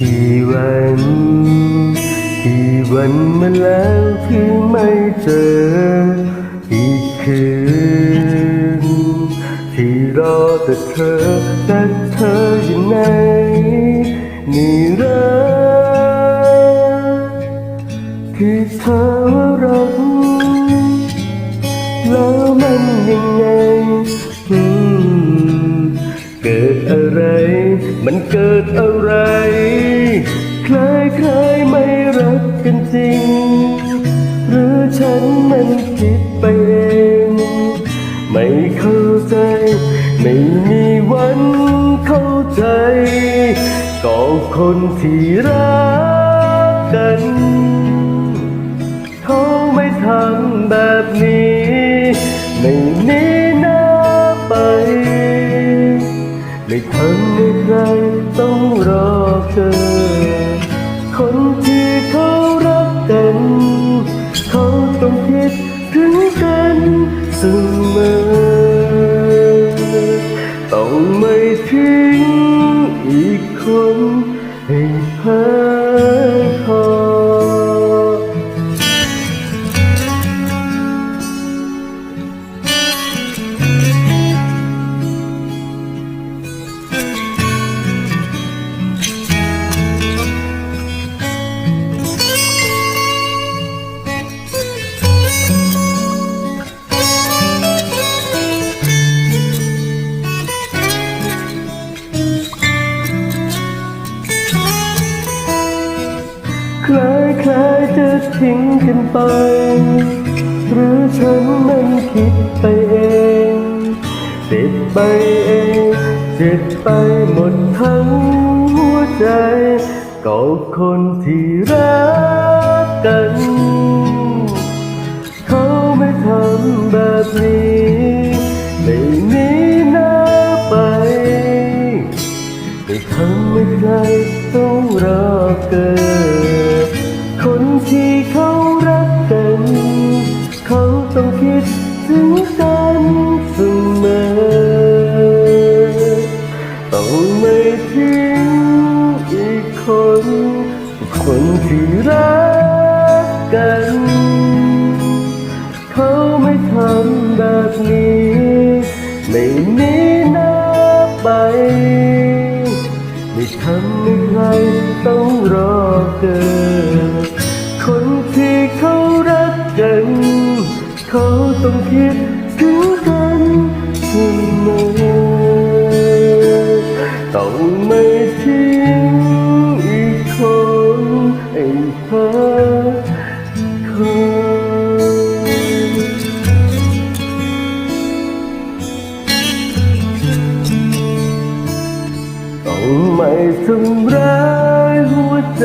กี่วันกี่วันมาแล้วที่ไม่เจออีกคืนที่รอแต่เธอแต่เธออยู่ไหนนี่รักที่เธอรักแล้วมันยังไง อะไร มันเกิดอะไร คล้ายคล้ายๆไม่รักกันจริง หรือฉันมันคิดไปเองไม่เข้าใจ ไม่มีวันเข้าใจก็คนที่รักกัน เขาไม่ทำแบบ ทำให้ใครต้องรอเธอ คนที่เขารักกัน เขาต้องคิดถึงกันเสมอ ต้องไม่ทิ้งอีกคนให้เพ้อคอ คล้ายจะทิ้งกันไป หรือฉันนั้นคิดไปเองเจ็บไปเองเจ็บไปหมดทั้งหัวใจก็คนที่รักกัน เขาไม่ทำแบบนี้ไม่นีหน้าไปไม่ทำให้ใครต้องรอเกิน ที่เขารักกัน เขาต้องคิดถึงกันเสมอ ต้องไม่ทิ้งอีกคน คนที่รักกัน เขาไม่ทำแบบนี้ไม่หนีหน้าไปไม่ทำให้ใครต้องรอเกิด ทำร้ายหัวใจ